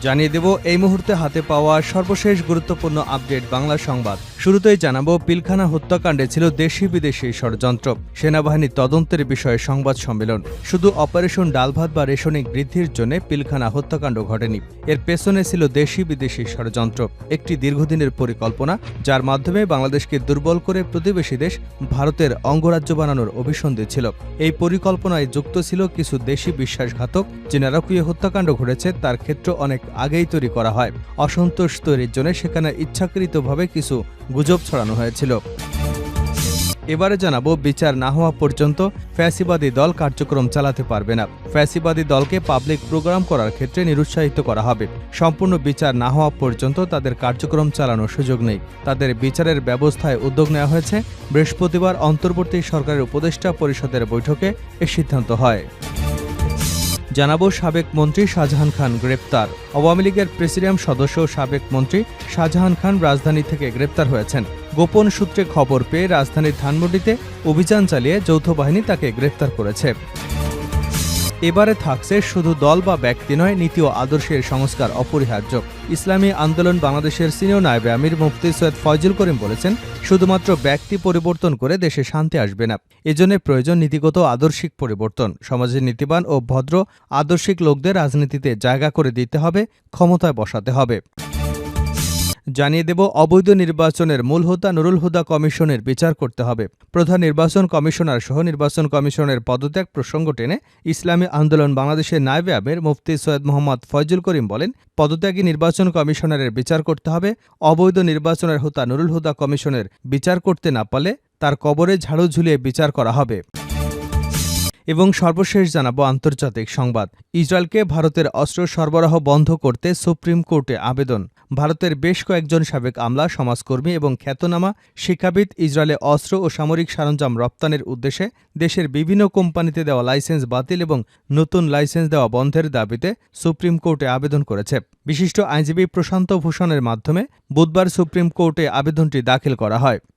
জানিয়ে দেব, এই মুহূর্তে হাতে পাওয়া সর্বশেষ গুরুত্বপূর্ণ আপডেট বাংলা সংবাদ। শুরুতেই জানাব, পিলখানা হত্যাকাণ্ডে ছিল দেশি বিদেশি ষড়যন্ত্র। সেনাবাহিনীর তদন্তের বিষয়ে সংবাদ সম্মেলন। শুধু অপারেশন ডালভাত বা রেশনিক বৃদ্ধির জন্য পিলখানা হত্যাকাণ্ড ঘটেনি। এর পেছনে ছিল দেশি বিদেশি ষড়যন্ত্র। একটি দীর্ঘদিনের পরিকল্পনা, যার মাধ্যমে বাংলাদেশকে দুর্বল করে প্রতিবেশী দেশ ভারতের অঙ্গরাজ্য বানানোর অভিসন্ধি ছিল। এই পরিকল্পনায় যুক্ত ছিল কিছু দেশি বিশ্বাসঘাতক, যে নারকীয় হত্যাকাণ্ড ঘটেছে তার ক্ষেত্র অনেক আগেই তৈরি করা হয়। অসন্তোষ তৈরির জন্য সেখানে ইচ্ছাকৃতভাবে কিছু গুজব ছড়ানো হয়েছিল। এবারে জানাব, বিচার না হওয়া পর্যন্ত ফ্যাসিবাদী দল কার্যক্রম চালাতে পারবে না। ফ্যাসিবাদী দলকে পাবলিক প্রোগ্রাম করার ক্ষেত্রে নিরুৎসাহিত করা হবে। সম্পূর্ণ বিচার না হওয়া পর্যন্ত তাদের কার্যক্রম চালানোর সুযোগ নেই। তাদের বিচারের ব্যবস্থায় উদ্যোগ নেওয়া হয়েছে। বৃহস্পতিবার অন্তর্বর্তী সরকারের উপদেষ্টা পরিষদের বৈঠকে এ সিদ্ধান্ত হয়। জানাব সাবেক মন্ত্রী শাহজাহান খান গ্রেপ্তার। আওয়ামী লীগের প্রেসিডিয়াম সদস্য সাবেক মন্ত্রী শাহজাহান খান রাজধানী থেকে গ্রেপ্তার হয়েছেন। গোপন সূত্রে খবর পেয়ে রাজধানীর ধানমন্ডিতে অভিযান চালিয়ে যৌথ বাহিনী তাকে গ্রেপ্তার করেছে। এবারে থাকছে শুধু দল বা ব্যক্তি নয়, নীতি ও আদর্শের সংস্কার অপরিহার্য। ইসলামী আন্দোলন বাংলাদেশের সিনিয়র নায়বে আমির মুফতি সৈয়দ ফয়জুল করিম বলেছেন, শুধুমাত্র ব্যক্তি পরিবর্তন করে দেশে শান্তি আসবে না। এজন্য প্রয়োজন নীতিগত আদর্শিক পরিবর্তন। সমাজের নীতিবান ও ভদ্র, আদর্শিক লোকদের রাজনীতিতে জায়গা করে দিতে হবে, ক্ষমতায় বসাতে হবে। জানিয়ে দেব, অবৈধ নির্বাচনের মূল হোতা নুরুল হুদা কমিশনের বিচার করতে হবে। প্রধান নির্বাচন কমিশনার সহ নির্বাচন কমিশনের পদত্যাগ প্রসঙ্গ টেনে ইসলামী আন্দোলন বাংলাদেশের নায়েবে আমির মুফতি সৈয়দ মোহাম্মদ ফয়জুল করিম বলেন, পদত্যাগী নির্বাচন কমিশনারের বিচার করতে হবে, অবৈধ নির্বাচনের হোতা নুরুল হুদা কমিশনের বিচার করতে না পারলে তার কবরে ঝাড়ু ঝুলিয়ে বিচার করা হবে। এবং সর্বশেষ জানাব আন্তর্জাতিক সংবাদ। ইসরায়েলকে ভারতের অস্ত্র সরবরাহ বন্ধ করতে সুপ্রিম কোর্টে আবেদন। ভারতের বেশ কয়েকজন সাবেক আমলা, সমাজকর্মী এবং খ্যাতনামা শিক্ষাবিদ ইসরায়েলে অস্ত্র ও সামরিক সরঞ্জাম রপ্তানির উদ্দেশ্যে দেশের বিভিন্ন কোম্পানিতে দেওয়া লাইসেন্স বাতিল এবং নতুন লাইসেন্স দেওয়া বন্ধের দাবিতে সুপ্রিম কোর্টে আবেদন করেছে। বিশিষ্ট আইনজীবী প্রশান্ত ভূষণের মাধ্যমে বুধবার সুপ্রিম কোর্টে আবেদনটি দাখিল করা হয়।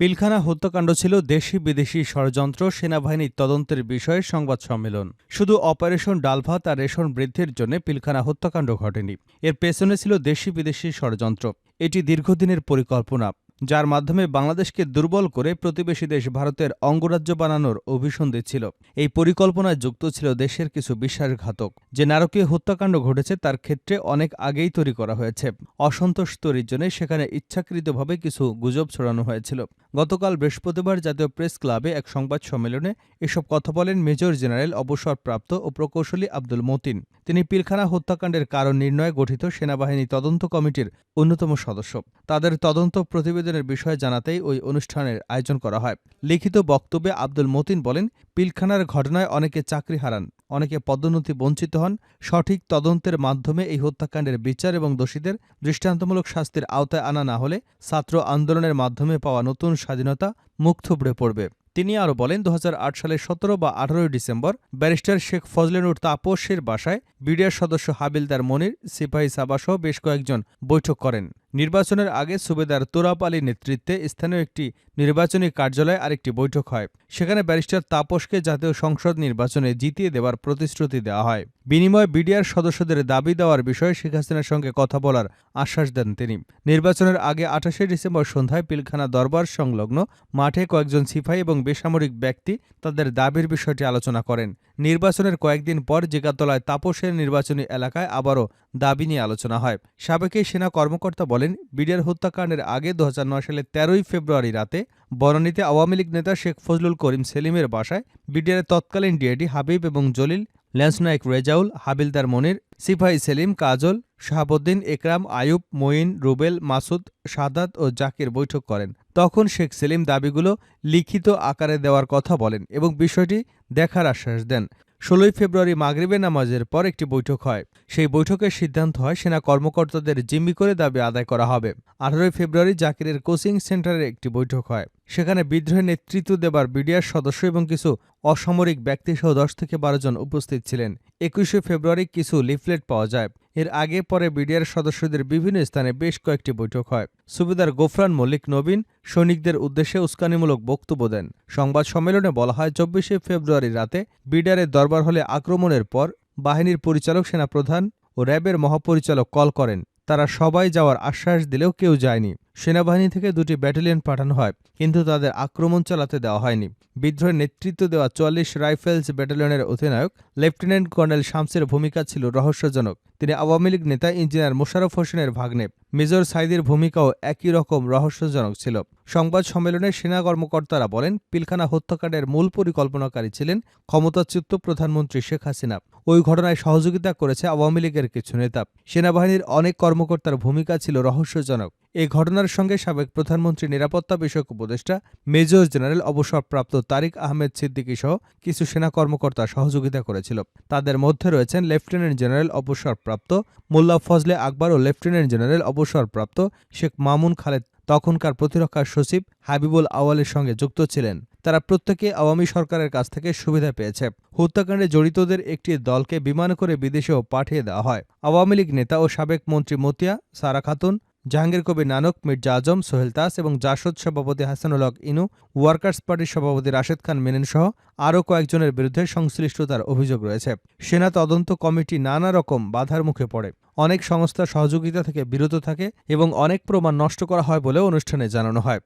পিলখানা হত্যাকাণ্ড ছিল দেশি বিদেশি ষড়যন্ত্র সেনাবাহিনীর তদন্তের বিষয়ে সংবাদ সম্মেলন। শুধু অপারেশন ডালভাত আর রেশন বৃদ্ধির জন্য পিলখানা হত্যাকাণ্ড ঘটেনি। এর পেছনে ছিল দেশি বিদেশি ষড়যন্ত্র। এটি দীর্ঘদিনের পরিকল্পনা, যার মাধ্যমে বাংলাদেশকে দুর্বল করে প্রতিবেশী দেশ ভারতের অঙ্গরাজ্য বানানোর অভিসন্ধি ছিল। এই পরিকল্পনায় যুক্ত ছিল দেশের কিছু বিশ্বাসঘাতক। যে নারকীয় হত্যাকাণ্ড ঘটেছে, তার ক্ষেত্রে অনেক আগেই তৈরি করা হয়েছে। অসন্তোষ তৈরির জন্য সেখানে ইচ্ছাকৃতভাবে কিছু গুজব ছড়ানো হয়েছিল। গতকাল বৃহস্পতিবার জাতীয় প্রেস ক্লাবে এক সংবাদ সম্মেলনে এসব কথা বলেন মেজর জেনারেল অবসরপ্রাপ্ত ও প্রকৌশলী আব্দুল মতিন। তিনি পিলখানা হত্যাকাণ্ডের কারণ নির্ণয়ে গঠিত সেনাবাহিনী তদন্ত কমিটির অন্যতম সদস্য। তাদের তদন্ত প্রতিবেদনের বিষয়ে জানাতেই ওই অনুষ্ঠানের আয়োজন করা হয়। লিখিত বক্তব্যে আব্দুল মতিন বলেন, পিলখানার ঘটনায় অনেকে চাকরি হারান। অনেকে পদোন্নতি বঞ্চিত হন। সঠিক তদন্তের মাধ্যমে এই হত্যাকাণ্ডের বিচার এবং দোষীদের দৃষ্টান্তমূলক শাস্তির আওতায় আনা না হলে ছাত্র আন্দোলনের মাধ্যমে পাওয়া নতুন স্বাধীনতা মুখ থুবড়ে পড়বে। তিনি আরও বলেন দু হাজার আট সালের সতেরো বা আঠারোই ডিসেম্বর ব্যারিস্টার শেখ ফজলেনুর তাপসের বাসায় বিডিআর সদস্য হাবিলদার মনির, সিপাহী সাবাসহ বেশ কয়েকজন বৈঠক করেন। নির্বাচনের আগে সুবেদার তোরাপ আলীর নেতৃত্বে স্থানীয় একটি নির্বাচনী কার্যালয়ে আরেকটি বৈঠক হয়। সেখানে ব্যারিস্টার তাপসকে জাতীয় সংসদ নির্বাচনে জিতিয়ে দেওয়ার প্রতিশ্রুতি দেওয়া হয়। বিনিময়ে বিডিআর সদস্যদের দাবি দেওয়ার বিষয়ে শেখ হাসিনার সঙ্গে কথা বলার আশ্বাস দেন তিনি। নির্বাচনের আগে আঠাশে ডিসেম্বর সন্ধ্যায় পিলখানা দরবার সংলগ্ন মাঠে কয়েকজন সিপাহী এবং বেসামরিক ব্যক্তি তাদের দাবির বিষয়টি আলোচনা করেন। নির্বাচনের কয়েকদিন পর জিগাতলায় তাপসের নির্বাচনী এলাকায় আবারও দাবি নিয়ে আলোচনা হয়। সাবেক সেনা কর্মকর্তা বলেন, বিডিআর হত্যাকাণ্ডের আগে দু হাজার নয় সালের তেরোই ফেব্রুয়ারি রাতে বনানীতে আওয়ামী লীগ নেতা শেখ ফজলুল করিম সেলিমের বাসায় বিডিআরের তৎকালীন ডিআইডি হাবিব এবং জলিল, ল্যান্সনায়ক রেজাউল, হাবিলদার মনির সিফাই সেলিম, কাজল, শাহাবুদ্দিন একরাম আয়ুব মঈন, রুবেল, মাসুদ, সাদাত ও জাকির বৈঠক করেন। তখন শেখ সেলিম দাবিগুলো লিখিত আকারে দেওয়ার কথা বলেন এবং বিষয়টি দেখার আশ্বাস দেন। ষোলোই ফেব্রুয়ারি মাগরিবে নামাজের পর একটি বৈঠক হয়। সেই বৈঠকের সিদ্ধান্ত হয়, সেনা কর্মকর্তাদের জিম্মি করে দাবি আদায় করা হবে। আঠারোই ফেব্রুয়ারি জাকিরের কোচিং সেন্টারে একটি বৈঠক হয়। সেখানে বিদ্রোহের নেতৃত্ব দেবার বিডিআর সদস্য এবং কিছু অসামরিক ব্যক্তিসহ দশ থেকে বারো জন উপস্থিত ছিলেন। একুশে ফেব্রুয়ারি কিছু লিফলেট পাওয়া যায়। এর আগে পরে বিডিআর সদস্যদের বিভিন্ন স্থানে বেশ কয়েকটি বৈঠক হয়। সুবেদার গোফরান মল্লিক নবীন সৈনিকদের উদ্দেশ্যে উস্কানিমূলক বক্তব্য দেন। সংবাদ সম্মেলনে বলা হয়, চব্বিশে ফেব্রুয়ারি রাতে বিডিআরের দরবার হলে আক্রমণের পর বাহিনীর পরিচালক, সেনাপ্রধান ও র্যাবের মহাপরিচালক কল করেন। তারা সবাই যাওয়ার আশ্বাস দিলেও কেউ যায়নি। সেনাবাহিনী থেকে দুটি ব্যাটালিয়ন পাঠানো হয়, কিন্তু তাদের আক্রমণ চালাতে দেওয়া হয়নি। বিদ্রোহের নেতৃত্ব দেওয়া চুয়াল্লিশ রাইফেলস ব্যাটালিয়নের অধিনায়ক লেফটেন্যান্ট কর্নেল শামসের ভূমিকা ছিল রহস্যজনক। তিনি আওয়ামী লীগ নেতা ইঞ্জিনিয়ার মোশাররফ হোসেনের ভাগ্নে। মেজর সাইদির ভূমিকাও একই রকম রহস্যজনক ছিল। সংবাদ সম্মেলনে সেনা কর্মকর্তারা বলেন, পিলখানা হত্যাকাণ্ডের মূল পরিকল্পনাকারী ছিলেন ক্ষমতাচ্যুত প্রধানমন্ত্রী শেখ হাসিনা। ওই ঘটনায় সহযোগিতা করেছে আওয়ামী লীগের কিছু নেতা। সেনাবাহিনীর অনেক কর্মকর্তার ভূমিকা ছিল রহস্যজনক। এই ঘটনার সঙ্গে সাবেক প্রধানমন্ত্রী নিরাপত্তা বিষয়ক উপদেষ্টা মেজর জেনারেল অবসরপ্রাপ্ত তারিক আহমেদ সিদ্দিকী সহ কিছু সেনা কর্মকর্তা সহযোগিতা করেছিল। তাদের মধ্যে রয়েছেন লেফটেন্যান্ট জেনারেল অবসরপ্রাপ্ত মোল্লা ফজলে আকবর ও লেফটেন্যান্ট জেনারেল অবসরপ্রাপ্ত শেখ মামুন খালেদ। তখনকার প্রতিরক্ষা সচিব হাবিবুল আওয়ালের সঙ্গে যুক্ত ছিলেন। তারা প্রত্যেকে আওয়ামী সরকারের কাছ থেকে সুবিধা পেয়েছে। হত্যাকাণ্ডে জড়িতদের একটি দলকে বিমান করে বিদেশেও পাঠিয়ে দেওয়া হয়। আওয়ামী লীগ নেতা ও সাবেক মন্ত্রী মতিয়া, সারা খাতুন জাহাঙ্গীর কবির নানক, মির্জা আজম, সোহেল তাস এবং জাসদ সভাপতি হাসানুল হক ইনু, ওয়ার্কার্স পার্টির সভাপতি রাশেদ খান মেনেন সহ আরও কয়েকজনের বিরুদ্ধে সংশ্লিষ্টতার অভিযোগ রয়েছে। সেনা তদন্ত কমিটি নানা রকম বাধার মুখে পড়ে। অনেক সংস্থা সহযোগিতা থেকে বিরত থাকে এবং অনেক প্রমাণ নষ্ট করা হয় বলেও অনুষ্ঠানে জানানো হয়।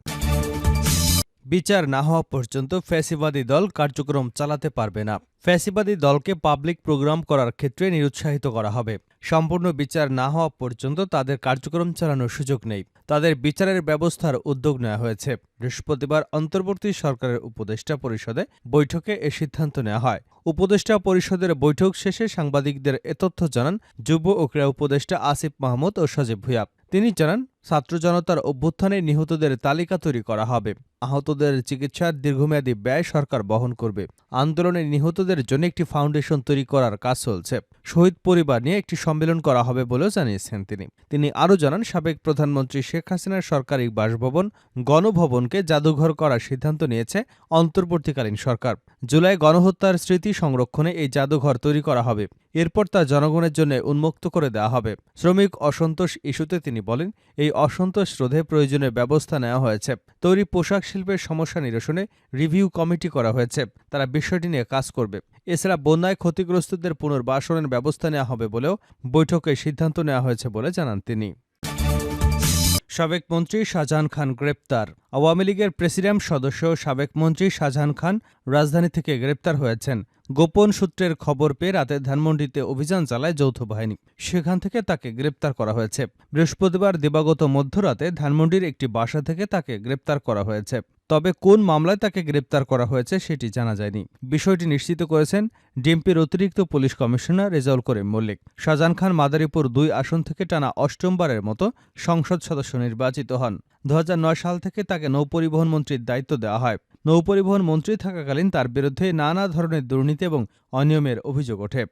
বিচার না হওয়া পর্যন্ত ফ্যাসিবাদী দল কার্যক্রম চালাতে পারবে না। ফ্যাসিবাদী দলকে পাবলিক প্রোগ্রাম করার ক্ষেত্রে নিরুৎসাহিত করা হবে। সম্পূর্ণ বিচার না হওয়া পর্যন্ত তাদের কার্যক্রম চালানোর সুযোগ নেই। তাদের বিচারের ব্যবস্থার উদ্যোগ নেওয়া হয়েছে। বৃহস্পতিবার অন্তর্বর্তী সরকারের উপদেষ্টা পরিষদে বৈঠকে এ সিদ্ধান্ত নেওয়া হয়। উপদেষ্টা পরিষদের বৈঠক শেষে সাংবাদিকদের এ তথ্য জানান যুব ও ক্রীড়া উপদেষ্টা আসিফ মাহমুদ ও সজীব ভুইয়া। তিনি জানান ছাত্র জনতার অভ্যুত্থানে নিহতদের তালিকা তৈরি করা হবে। আহতদের চিকিৎসার দীর্ঘমেয়াদী ব্যয় সরকার বহন করবে। আন্দোলনে নিহতদের জন্য একটি ফাউন্ডেশন তৈরি করার কাজ চলছে। শহীদ পরিবার নিয়ে একটি সম্মেলন করা হবে বলেও জানিয়েছেন তিনি। তিনি আরও জানান, সাবেক প্রধানমন্ত্রী শেখ হাসিনার সরকারি বাসভবন গণভবনকে জাদুঘর করার সিদ্ধান্ত নিয়েছে অন্তর্বর্তীকালীন সরকার। জুলাই গণহত্যার স্মৃতি সংরক্ষণে এই জাদুঘর তৈরি করা হবে। এরপর তা জনগণের জন্য উন্মুক্ত করে দেওয়া হবে। শ্রমিক অসন্তোষ ইস্যুতে তিনি বলেন, এই অসন্তোষ রোধে প্রয়োজনীয় ব্যবস্থা নেওয়া হয়েছে। তৈরি পোশাক শিল্পের সমস্যা নিরসনে রিভিউ কমিটি করা হয়েছে। তারা বিষয়টি নিয়ে কাজ করবে। এছাড়া বন্যায় ক্ষতিগ্রস্তদের পুনর্বাসনের ব্যবস্থা নেওয়া হবে বলেও বৈঠকে সিদ্ধান্ত নেওয়া হয়েছে বলে জানান তিনি। সাবেক মন্ত্রী শাহজাহান খান গ্রেপ্তার। আওয়ামী লীগের প্রেসিডেন্ট সদস্য সাবেক মন্ত্রী শাহজাহান খান রাজধানী থেকে গ্রেপ্তার হয়েছেন। গোপন সূত্রের খবর পেয়ে রাতে ধানমন্ডিতে অভিযান চালায় যৌথ বাহিনী। সেখান থেকে তাকে গ্রেপ্তার করা হয়েছে। বৃহস্পতিবার দিবাগত মধ্যরাতে ধানমন্ডির একটি বাসা থেকে তাকে গ্রেপ্তার করা হয়েছে। তবে কোন মামলায় তাকে গ্রেপ্তার করা হয়েছে সেটি জানা যায়নি। বিষয়টি নিশ্চিত করেছেন ডিএমপির অতিরিক্ত পুলিশ কমিশনার রেজাউল করিম মল্লিক। শাহজাহান খান মাদারীপুর দুই আসন থেকে টানা অষ্টমবারের মতো সংসদ সদস্য নির্বাচিত হন। দু হাজার নয় সাল থেকে তাকে নৌপরিবহন মন্ত্রীর দায়িত্ব দেওয়া হয়। নৌপরিবহন মন্ত্রী থাকাকালীন তার বিরুদ্ধে নানা ধরনের দুর্নীতি এবং অনিয়মের অভিযোগ ওঠে।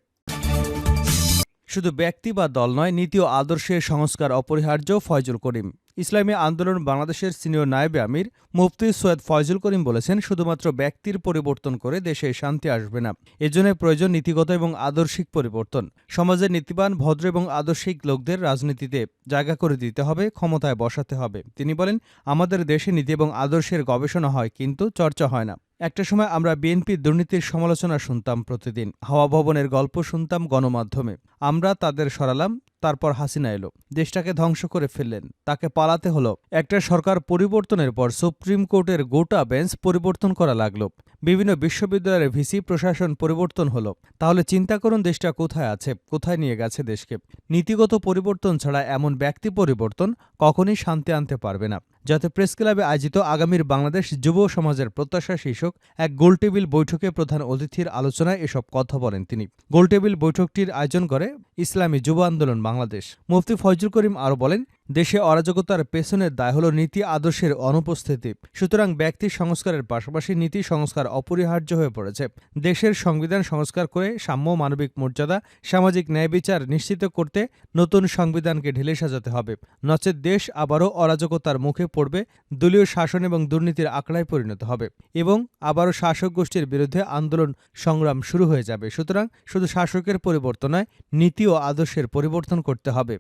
শুধু ব্যক্তি বা দল নয়, নীতি ও আদর্শের সংস্কার অপরিহার্য ফয়জুল করিম। ইসলামী আন্দোলন বাংলাদেশের সিনিয়র নায়েবে আমির, মুফতি সৈয়দ ফয়জুল করিম বলেছেন, শুধুমাত্র ব্যক্তির পরিবর্তন করে দেশে শান্তি আসবে না। এজন্য প্রয়োজন নীতিগত এবং আদর্শিক পরিবর্তন। সমাজের নীতিবান, ভদ্র এবং আদর্শিক লোকদের রাজনীতিতে জায়গা করে দিতে হবে, ক্ষমতায় বসাতে হবে। তিনি বলেন, আমাদের দেশে নীতি এবং আদর্শের গবেষণা হয়, কিন্তু চর্চা হয় না। একটা সময় আমরা বিএনপির দুর্নীতির সমালোচনা শুনতাম প্রতিদিন, হাওয়া ভবনের গল্প শুনতাম গণমাধ্যমে। আমরা তাদের সরালাম তারপর হাসিনা এলো। দেশটাকে ধ্বংস করে ফেললেন। তাকে পালাতে হলো। একটা সরকার পরিবর্তনের পর সুপ্রিম কোর্টের গোটা বেঞ্চ পরিবর্তন করা লাগল। বিভিন্ন বিশ্ববিদ্যালয়ের ভিসি প্রশাসন পরিবর্তন হলো। তাহলে চিন্তা করুন দেশটা কোথায় আছে, কোথায় নিয়ে গেছে দেশকে। নীতিগত পরিবর্তন ছাড়া এমন ব্যক্তি পরিবর্তন কখনই শান্তি আনতে পারবে না। যাতে প্রেস ক্লাবে আয়োজিত আগামীর বাংলাদেশ যুব সমাজের প্রত্যাশা শীর্ষক এক গোলটেবিল বৈঠকে প্রধান অতিথির আলোচনায় এসব কথা বলেন তিনি। গোলটেবিল বৈঠকটির আয়োজন করে ইসলামী যুব আন্দোলন বাংলাদেশ। মুফতি ফয়জুল করিম আরও বলেন দেশে অরাজকতার পেছনের দায় হল নীতি আদর্শের অনুপস্থিতি। সুতরাং ব্যক্তি সংস্কারের পাশাপাশি নীতি সংস্কার অপরিহার্য হয়ে পড়েছে। দেশের সংবিধান সংস্কার করে সাম্য মানবিক মর্যাদা, সামাজিক ন্যায় বিচার নিশ্চিত করতে নতুন সংবিধানকে ঢেলে সাজাতে হবে। নচেত দেশ আবারও অরাজকতার মুখে পড়বে, দলীয় শাসন এবং দুর্নীতির আঁকড়ায় পরিণত হবে এবং আবারও শাসক গোষ্ঠীর বিরুদ্ধে আন্দোলন সংগ্রাম শুরু হয়ে যাবে। সুতরাং শুধু শাসকের পরিবর্তন নয়, নীতি ও আদর্শের পরিবর্তন করতে হবে।